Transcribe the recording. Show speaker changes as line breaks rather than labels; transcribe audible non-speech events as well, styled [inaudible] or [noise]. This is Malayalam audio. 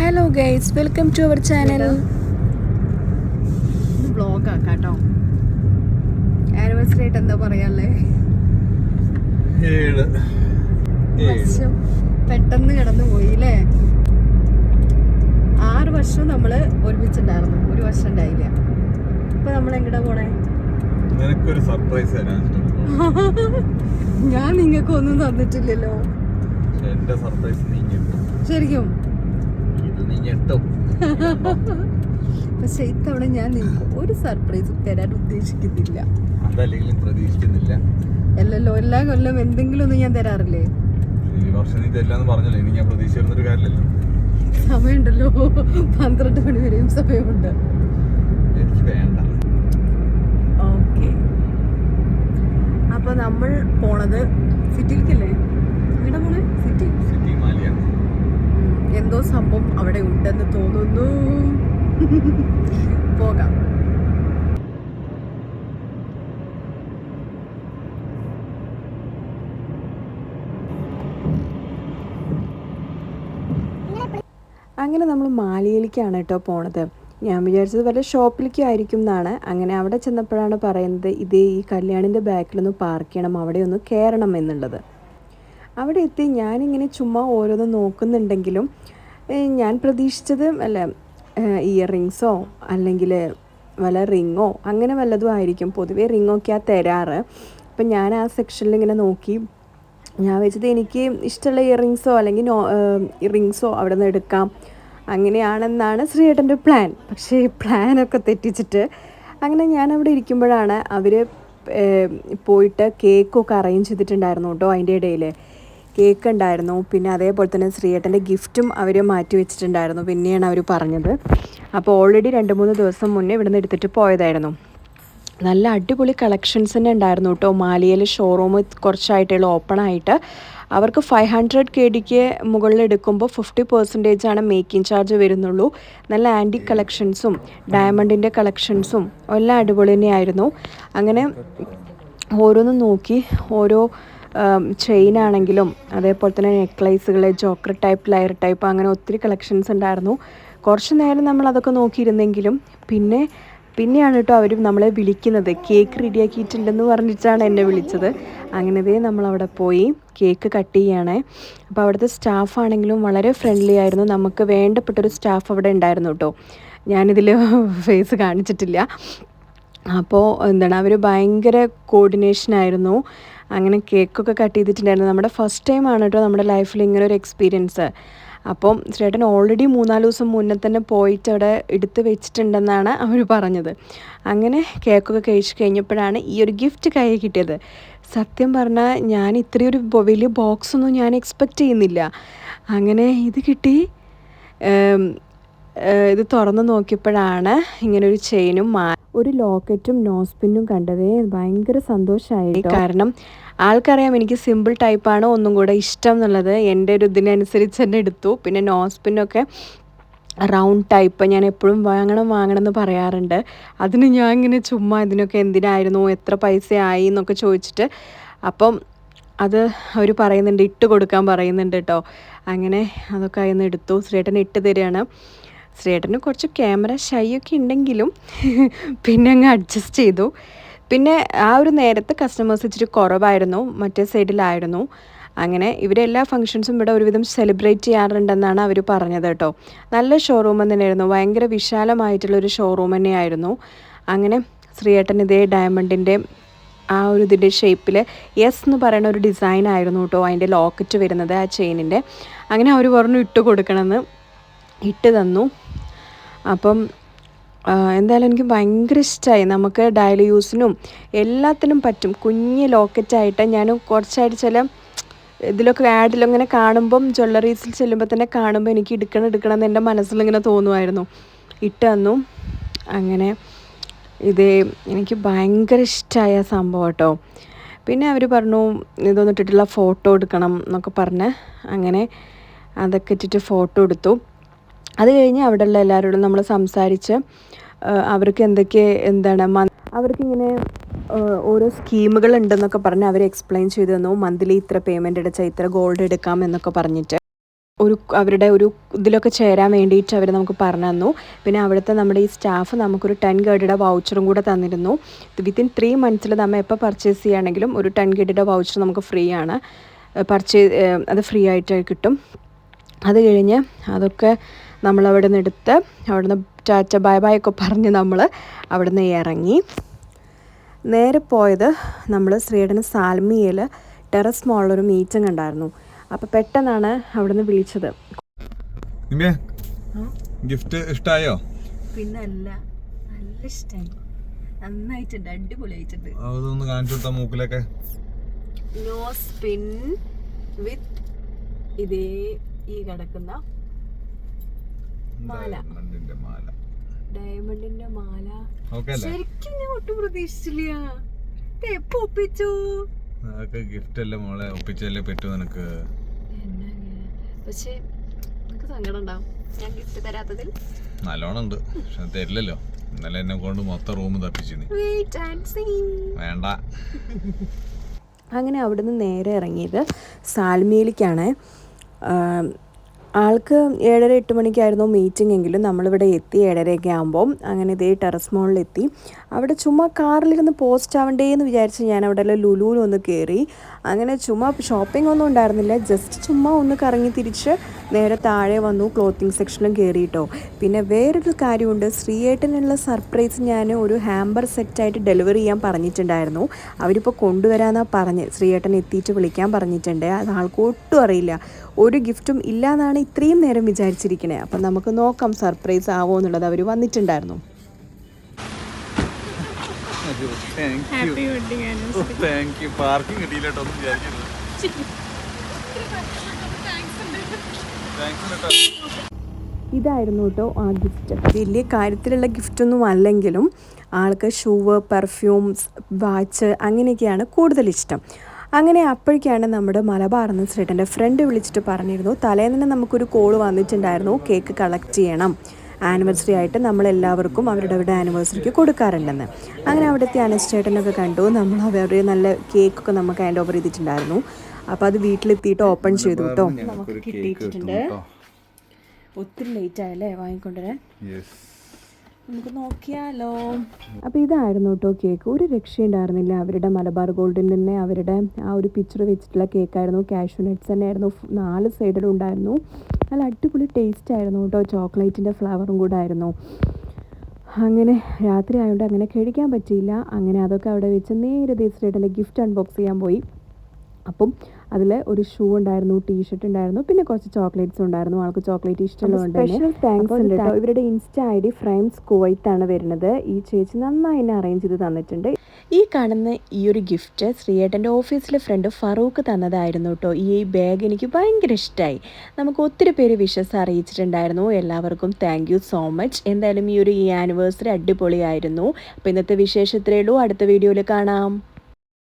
Hello guys welcome to our channel
blog ആക്കാട്ടോ. Anniversary ആയിട്ട് എന്താ പറയാല്ലേ? വർഷം. പെട്ടെന്ന് കിടന്നു പോയില്ലേ? ആറ് വർഷം നമ്മൾ ഒരുമിച്ചുണ്ടായിരുന്നു. ഒരു വർഷം ഉണ്ടായില്ല. ഇപ്പൊ നമ്മൾ എങ്ങടാ പോണേ?
നിനക്കൊരു സർപ്രൈസ് തരാൻ [laughs]
ഞാൻ നിങ്ങൾക്ക് ഒന്നും തന്നിട്ടില്ലല്ലോ
എന്റെ സർപ്രൈസ്
ശരിക്കും?
ഞെട്ടും
പക്ഷെ ഇത്തവണ ഞാൻ നിങ്ങൾക്ക് ഒരു സർപ്രൈസ് തരാൻ ഉദ്ദേശിക്കുന്നില്ല.
അതല്ലെങ്കിലും പ്രതീക്ഷിക്കുന്നില്ല.
അല്ലല്ലോ എല്ലാ കൊല്ലം എന്തെങ്കിലും ഒന്നും ഞാൻ തരാറില്ലേ?
ഈ വർഷം നീ പറഞ്ഞല്ലോ ഇനി ഞാൻ പ്രതീക്ഷിച്ചിരുന്നൊരു കാര്യമില്ലല്ലോ.
സമയമുണ്ടല്ലോ. പന്ത്രണ്ട് മണി വരെയും സമയമുണ്ട്.
എനിക്ക് വേണ്ട.
ഓക്കെ. അപ്പൊ നമ്മൾ പോണത് സിറ്റിയിലേക്കല്ലേ? എവിടെ പോണേ? സിറ്റി?
സിറ്റി മാലിയാണ്
എന്തോ സംഭവം അവിടെ ഉണ്ടെന്ന് തോന്നുന്നു. [laughs] പോകാം.
അങ്ങനെ നമ്മൾ മാലിയിലേക്കാണ് കേട്ടോ പോണത്. ഞാൻ വിചാരിച്ചത് വല്ല ഷോപ്പിലേക്കും ആയിരിക്കും എന്നാണ്. അങ്ങനെ അവിടെ ചെന്നപ്പോഴാണ് പറയുന്നത് ഇതേ ഈ കല്യാണിന്റെ ബാക്കിലൊന്ന് പാർക്ക് ചെയ്യണം അവിടെ ഒന്ന് കയറണം എന്നുള്ളത്. അവിടെ എത്തി ഞാനിങ്ങനെ ചുമ്മാ ഓരോന്ന് നോക്കുന്നുണ്ടെങ്കിലും ഞാൻ പ്രതീക്ഷിച്ചത് അല്ല ഇയർ റിങ്സോ അല്ലെങ്കിൽ വല്ല റിങ്ങോ അങ്ങനെ വല്ലതും ആയിരിക്കും. പൊതുവേ റിങ്ങൊക്കെയാണ് തരാറ്. അപ്പം ഞാൻ ആ സെക്ഷനിൽ ഇങ്ങനെ നോക്കി. ഞാൻ വെച്ചത് എനിക്ക് ഇഷ്ടമുള്ള ഇയർ റിങ്സോ അല്ലെങ്കിൽ നോ റിങ്സോ അവിടെ നിന്ന് എടുക്കാം. അങ്ങനെയാണെന്നാണ് ശ്രീയേട്ടന്റെ പ്ലാൻ. പക്ഷേ പ്ലാനൊക്കെ തെറ്റിച്ചിട്ട് അങ്ങനെ ഞാൻ അവിടെ ഇരിക്കുമ്പോഴാണ് അവർ പോയിട്ട് കേക്കൊക്കെ അറേഞ്ച് ചെയ്തിട്ടുണ്ടായിരുന്നു കേട്ടോ അതിന്റെ ഇടയിൽ. കേക്ക് ഉണ്ടായിരുന്നു പിന്നെ അതേപോലെ തന്നെ ശ്രീയേട്ടന്റെ ഗിഫ്റ്റും അവർ മാറ്റി വെച്ചിട്ടുണ്ടായിരുന്നു. പിന്നെയാണ് അവർ പറഞ്ഞത്. അപ്പോൾ ഓൾറെഡി രണ്ട് മൂന്ന് ദിവസം മുന്നേ ഇവിടുന്ന് എടുത്തിട്ട് പോയതായിരുന്നു. നല്ല അടിപൊളി കളക്ഷൻസ് തന്നെ ഉണ്ടായിരുന്നു കേട്ടോ. മാലിയയിൽ ഷോറൂം കുറച്ചായിട്ടുള്ള ഓപ്പൺ ആയിട്ട്. അവർക്ക് ഫൈവ് ഹൺഡ്രഡ് കെ ഡിക്ക് മുകളിൽ എടുക്കുമ്പോൾ ഫിഫ്റ്റി പെർസെന്റേജ് ആണ് മേക്കിംഗ് ചാർജ് വരുന്നുള്ളൂ. നല്ല ആന്റി കളക്ഷൻസും ഡയമണ്ടിന്റെ കളക്ഷൻസും എല്ലാം അടിപൊളി തന്നെയായിരുന്നു. അങ്ങനെ ഓരോന്നും നോക്കി ഓരോ ചെയിൻ ആണെങ്കിലും അതേപോലെ തന്നെ നെക്ലൈസുകൾ ജോക്കർ ടൈപ്പ് ലയർ ടൈപ്പ് അങ്ങനെ ഒത്തിരി കളക്ഷൻസ് ഉണ്ടായിരുന്നു. കുറച്ച് നേരം നമ്മൾ അതൊക്കെ നോക്കിയിരുന്നെങ്കിലും പിന്നെ പിന്നെയാണ് കേട്ടോ അവർ നമ്മളെ വിളിക്കുന്നത്. കേക്ക് റെഡിയാക്കിയിട്ടുണ്ടെന്ന് പറഞ്ഞിട്ടാണ് എന്നെ വിളിച്ചത്. അങ്ങനതേ നമ്മളവിടെ പോയി കേക്ക് കട്ട് ചെയ്യണേ. അപ്പോൾ അവിടുത്തെ സ്റ്റാഫ് ആണെങ്കിലും വളരെ ഫ്രണ്ട്ലി ആയിരുന്നു. നമുക്ക് വേണ്ടപ്പെട്ടൊരു സ്റ്റാഫ് അവിടെ ഉണ്ടായിരുന്നു കേട്ടോ. ഞാനിതിൽ [laughs] ഫേസ് കാണിച്ചിട്ടില്ല. അപ്പോൾ എന്താണ് അവർ ഭയങ്കര കോർഡിനേഷൻ ആയിരുന്നു. അങ്ങനെ കേക്കൊക്കെ കട്ട് ചെയ്തിട്ടുണ്ടായിരുന്നു. നമ്മുടെ ഫസ്റ്റ് ടൈം ആണ് കേട്ടോ നമ്മുടെ ലൈഫിൽ ഇങ്ങനെ ഒരു എക്സ്പീരിയൻസ് അപ്പം ചേട്ടൻ ഓൾറെഡി മൂന്നാൽ ദിവസം മുന്നേ തന്നെ പോയിട്ട് അവിടെ എടുത്ത് വെച്ചിട്ടുണ്ടെന്നാണ് അവർ പറഞ്ഞത്. അങ്ങനെ കേക്കൊക്കെ കഴിച്ച് കഴിഞ്ഞപ്പോഴാണ് ഈ ഒരു ഗിഫ്റ്റ് കൈ കിട്ടിയത്. സത്യം പറഞ്ഞാൽ ഞാൻ ഇത്രയൊരു വലിയ ബോക്സ് ഒന്നും ഞാൻ എക്സ്പെക്റ്റ് ചെയ്യുന്നില്ല. അങ്ങനെ ഇത് കിട്ടി. ഇത് തുറന്ന് നോക്കിയപ്പോഴാണ് ഇങ്ങനെ ഒരു ചെയിനും മാ ഒരു ലോക്കറ്റും നോസ്പിന്നും കണ്ടതേ ഭയങ്കര സന്തോഷമായി കാരണം ആൾക്കറിയാം എനിക്ക് സിമ്പിൾ ടൈപ്പാണ് ഒന്നും കൂടെ ഇഷ്ടം എന്നുള്ളത്. എന്റെ ഒരു ഇതിനനുസരിച്ച് തന്നെ എടുത്തു. പിന്നെ നോസ്പിന്നൊക്കെ റൗണ്ട് ടൈപ്പ് ഞാൻ എപ്പോഴും വാങ്ങണം വാങ്ങണം എന്ന് പറയാറുണ്ട്. അതിന് ഞാൻ ഇങ്ങനെ ചുമ്മാ ഇതിനൊക്കെ എന്തിനായിരുന്നു എത്ര പൈസയായി എന്നൊക്കെ ചോദിച്ചിട്ട് അപ്പം അത് അവർ പറയുന്നുണ്ട് ഇട്ട് കൊടുക്കാൻ പറയുന്നുണ്ട് കേട്ടോ അങ്ങനെ അതൊക്കെ അതിൽ നിന്ന് എടുത്തു. ശ്രീയേട്ടൻ ഇട്ട് തരികയാണ്. ശ്രീയേട്ടന് കുറച്ച് ക്യാമറ ഷൈ ഒക്കെ ഉണ്ടെങ്കിലും പിന്നെ അങ്ങ് അഡ്ജസ്റ്റ് ചെയ്തു. പിന്നെ ആ ഒരു നേരത്തെ കസ്റ്റമേഴ്സ് ഇച്ചിരി കുറവായിരുന്നു. മറ്റേ സൈഡിലായിരുന്നു. അങ്ങനെ ഇവരെല്ലാ ഫംഗ്ഷൻസും ഇവിടെ ഒരുവിധം സെലിബ്രേറ്റ് ചെയ്യാറുണ്ടെന്നാണ് അവർ പറഞ്ഞത് കേട്ടോ. നല്ല ഷോറൂം തന്നെയായിരുന്നു. ഭയങ്കര വിശാലമായിട്ടുള്ളൊരു ഷോറൂം തന്നെയായിരുന്നു. അങ്ങനെ ശ്രീയേട്ടൻ ഇതേ ഡയമണ്ടിന്റെ ആ ഒരു ഇതിന്റെ ഷേപ്പിൽ എസ് എന്ന് പറയുന്ന ഒരു ഡിസൈൻ ആയിരുന്നു കേട്ടോ അതിന്റെ ലോക്കറ്റ് വരുന്നത് ആ ചെയിനിന്റെ അങ്ങനെ അവർ പറഞ്ഞു ഇട്ട് കൊടുക്കണമെന്ന് ഇട്ട് തന്നു. അപ്പം എന്തായാലും എനിക്ക് ഭയങ്കര ഇഷ്ടമായി നമുക്ക് ഡയലി യൂസിനും എല്ലാത്തിനും പറ്റും. കുഞ്ഞ് ലോക്കറ്റായിട്ട് ഞാൻ കുറച്ചായിട്ട് ചില ഇതിലൊക്കെ ആഡിലും ഇങ്ങനെ കാണുമ്പം ജ്വല്ലറീസിൽ ചെല്ലുമ്പോൾ തന്നെ കാണുമ്പോൾ എനിക്ക് എടുക്കണം എടുക്കണം എന്ന് എന്റെ മനസ്സിലിങ്ങനെ തോന്നുമായിരുന്നു. ഇട്ട് തന്നു. അങ്ങനെ ഇത് എനിക്ക് ഭയങ്കര ഇഷ്ടമായ സംഭവം കേട്ടോ. പിന്നെ അവർ പറഞ്ഞു ഇതൊന്നും ഇട്ടിട്ടുള്ള ഫോട്ടോ എടുക്കണം എന്നൊക്കെ പറഞ്ഞ്. അങ്ങനെ അതൊക്കെ ഇട്ടിട്ട് ഫോട്ടോ എടുത്തു. അത് കഴിഞ്ഞ് അവിടെയുള്ള എല്ലാവരോടും നമ്മൾ സംസാരിച്ച് അവർക്ക് എന്തൊക്കെ എന്താണ് അവർക്കിങ്ങനെ ഓരോ സ്കീമുകൾ ഉണ്ടെന്നൊക്കെ പറഞ്ഞ് അവർ എക്സ്പ്ലെയിൻ ചെയ്തു തന്നു. മന്ത്ലി ഇത്ര പേയ്മെന്റ് അടച്ചാൽ ഇത്ര ഗോൾഡ് എടുക്കാം എന്നൊക്കെ പറഞ്ഞിട്ട്. ഒരു അവരുടെ ഒരു ഇതിലൊക്കെ ചേരാൻ വേണ്ടിയിട്ട് അവർ നമുക്ക് പറഞ്ഞു തന്നു. പിന്നെ അവിടുത്തെ നമ്മുടെ ഈ സ്റ്റാഫ് നമുക്കൊരു ടെൻ ഗേഡിയുടെ വൗച്ചറും കൂടെ തന്നിരുന്നു. വിത്തിൻ ത്രീ മന്ത്സിൽ നമ്മൾ എപ്പോൾ പർച്ചേസ് ചെയ്യുകയാണെങ്കിലും ഒരു ടെൻ ഗേഡിയുടെ വൗച്ചർ നമുക്ക് ഫ്രീ ആണ്. പർച്ചേസ് അത് ഫ്രീ ആയിട്ട് കിട്ടും. അത് കഴിഞ്ഞ് അതൊക്കെ നമ്മൾ അവിടെ നിന്ന് എടുത്ത് അവിടെ നിന്ന് ടാറ്റ ബൈ ബൈ ഒക്കെ പറഞ്ഞ് നമ്മൾ അവിടെ നിന്ന് ഇറങ്ങി. നേരെ പോയത് നമ്മൾ ശ്രീയുടെ സാൽമിയയിൽ ടെറസ് മോളിലൊരു മീറ്റിംഗ് ഉണ്ടായിരുന്നു. അപ്പോൾ പെട്ടെന്നാണ് അവിടെ നിന്ന് വിളിച്ചത്
ഗിഫ്റ്റ് ഇഷ്ടായോ?
പിന്നല്ല നല്ല ഇഷ്ടമായി നന്നായിട്ടുണ്ട് അടിപൊളിയായിട്ടുണ്ട്.
അതൊന്ന് കാണിച്ചു കൊടുത്ത മൂക്കിലൊക്കെ.
നോ സ്പിൻ വിത്ത് ഇതേ ഈ കിടക്കുന്ന മാല.
ഡയമണ്ടിന്റെ മാല.
ഡയമണ്ടിന്റെ മാല.
അല്ലേ?
ശരിക്കും ഞാൻ ഒട്ടും പ്രതീക്ഷിച്ചില്ല. എപ്പോ ഒപ്പിച്ചു?
അതൊക്കെ ഗിഫ്റ്റ് അല്ലേ മോളെ? ഒപ്പിച്ചല്ലേ പറ്റൂ നിനക്ക്.
പക്ഷേ എനിക്ക് സങ്കടം ഉണ്ടാവും ഞാൻ ഗിഫ്റ്റ് തരാത്തതിൽ?
നല്ലോണം ഉണ്ട് പക്ഷെ തരില്ലല്ലോ. ഇന്നലെ എന്നെ കൊണ്ട് മൊത്തം റൂം തപ്പിച്ചിന് വേണ്ട.
അങ്ങനെ അവിടുന്ന് നേരെ ഇറങ്ങിയത് സാൽമിയിലേക്കാണ് ആം, ആൾക്ക് ഏഴര എട്ട് മണിക്കായിരുന്നു മീറ്റിംഗ് എങ്കിലും നമ്മളിവിടെ എത്തി ഏഴരയൊക്കെ ആകുമ്പോൾ അങ്ങനെ ഇതേ ടെറസ് മോളിലെത്തി. അവിടെ ചുമ്മാ കാറിലിരുന്ന് പോസ്റ്റ് ആവണ്ടേ എന്ന് വിചാരിച്ച് ഞാൻ അവിടെ ലുലുവിൽ ഒന്ന് കയറി അങ്ങനെ ചുമ്മാ ഷോപ്പിംഗ് ഒന്നും ഉണ്ടായിരുന്നില്ല. ജസ്റ്റ് ചുമ്മാ ഒന്ന് കറങ്ങി തിരിച്ച് നേരെ താഴെ വന്നു ക്ലോത്തിങ് സെക്ഷനിലും കയറിയിട്ടോ പിന്നെ വേറൊരു കാര്യമുണ്ട്. ശ്രീയേട്ടനുള്ള സർപ്രൈസ് ഞാൻ ഒരു ഹാമ്പർ സെറ്റായിട്ട് ഡെലിവറി ചെയ്യാൻ പറഞ്ഞിട്ടുണ്ടായിരുന്നു. അവരിപ്പോൾ കൊണ്ടുവരാമെന്നാണ് പറഞ്ഞ് ശ്രീയേട്ടൻ എത്തിയിട്ട് വിളിക്കാൻ പറഞ്ഞിട്ടുണ്ട്. അത് ആൾക്കൊട്ടും അറിയില്ല. ഒരു ഗിഫ്റ്റും ഇല്ല എന്നാണ് ഇത്രയും നേരം വിചാരിച്ചിരിക്കണേ. അപ്പം നമുക്ക് നോക്കാം സർപ്രൈസ് ആവോ എന്നുള്ളത് അവർ വന്നിട്ടുണ്ടായിരുന്നു.
കേട്ടോ [laughs]
ഇതായിരുന്നു കേട്ടോ ആ ഗിഫ്റ്റ്. വലിയ കാര്യത്തിലുള്ള ഗിഫ്റ്റൊന്നും അല്ലെങ്കിലും ആൾക്ക് ഷൂവ് പെർഫ്യൂംസ് വാച്ച് അങ്ങനെയൊക്കെയാണ് കൂടുതൽ ഇഷ്ടം അങ്ങനെ അപ്പോഴേക്കാണ് നമ്മുടെ മലബാർ എന്ന ചേട്ടന്റെ ഫ്രണ്ട് വിളിച്ചിട്ട് പറഞ്ഞിരുന്നു തലേന്ന് തന്നെ നമുക്കൊരു കോൾ വന്നിട്ടുണ്ടായിരുന്നു കേക്ക് കളക്ട് ചെയ്യണം. ആനിവേഴ്സറി ആയിട്ട് നമ്മളെല്ലാവർക്കും അവരുടെ അവരുടെ ആനിവേഴ്സറിക്ക് കൊടുക്കാറുണ്ടെന്ന്. അങ്ങനെ അവിടുത്തെ അനസ്റ്റേട്ടനൊക്കെ കണ്ടു നമ്മൾ അവരുടെ നല്ല കേക്കൊക്കെ നമുക്ക് ഹാൻഡ് ഓവർ ചെയ്തിട്ടുണ്ടായിരുന്നു. അപ്പോൾ അത് വീട്ടിലെത്തിയിട്ട് ഓപ്പൺ ചെയ്തു കേട്ടോ നമുക്ക് കിട്ടിയിട്ടുണ്ട്. ഒത്തിരി ലേറ്റ് ആയല്ലേ വാങ്ങിക്കൊണ്ടുവരാൻ?
യെസ്
നമുക്ക് നോക്കിയാലോ. അപ്പോൾ ഇതായിരുന്നു കേട്ടോ കേക്ക്. ഒരു രക്ഷയുണ്ടായിരുന്നില്ല. അവരുടെ മലബാർ ഗോൾഡിൽ നിന്ന് അവരുടെ ആ ഒരു പിക്ചർ വെച്ചിട്ടുള്ള കേക്കായിരുന്നു കാഷ്യൂ നട്ട്സ് തന്നെ ആയിരുന്നു നാല് സൈഡിലും ഉണ്ടായിരുന്നു. നല്ല അടിപൊളി ടേസ്റ്റ് ആയിരുന്നു കേട്ടോ. ചോക്ലേറ്റിന്റെ ഫ്ലേവറും കൂടെ ആയിരുന്നു. അങ്ങനെ രാത്രി ആയതുകൊണ്ട് അങ്ങനെ കഴിക്കാൻ പറ്റിയില്ല. അങ്ങനെ അതൊക്കെ അവിടെ വെച്ച് നേരെ ദേശീയത്തിന്റെ ഗിഫ്റ്റ് അൺബോക്സ് ചെയ്യാൻ പോയി. അപ്പം അതിൽ ഒരു ഷൂ ഉണ്ടായിരുന്നു ടീഷർട്ട് ഉണ്ടായിരുന്നു പിന്നെ കുറച്ച് ചോക്ലേറ്റ്സ് ഉണ്ടായിരുന്നു ആൾക്ക് ചോക്ലേറ്റ് ഇഷ്ടമുള്ളതുകൊണ്ട് സ്പെഷ്യൽ താങ്ക്സ് ഉണ്ട് കേട്ടോ ഇവരുടെ insta I D Frames Kuwait ആണ് വരുന്നത്. ഈ ചേച്ചി നന്നായി എന്നെ അറേഞ്ച് ചെയ്ത് തന്നിട്ടുണ്ട്. ഈ കാണുന്ന ഈ ഒരു ഗിഫ്റ്റ് ശ്രീയേട്ടന്റെ ഓഫീസിലെ ഫ്രണ്ട് ഫറൂഖ് തന്നതായിരുന്നു കേട്ടോ ഈ ബാഗ് എനിക്ക് ഭയങ്കര ഇഷ്ടമായി നമുക്ക് ഒത്തിരി പേര് വിഷസ് അറിയിച്ചിട്ടുണ്ടായിരുന്നു. എല്ലാവർക്കും താങ്ക് യു സോ മച്ച് എന്തായാലും ഈ ഒരു ഈ ആനിവേഴ്സറി അടിപൊളിയായിരുന്നു. അപ്പോൾ ഇന്നത്തെ വിശേഷത്തിലേ ഉള്ളൂ. അടുത്ത വീഡിയോയിൽ കാണാം.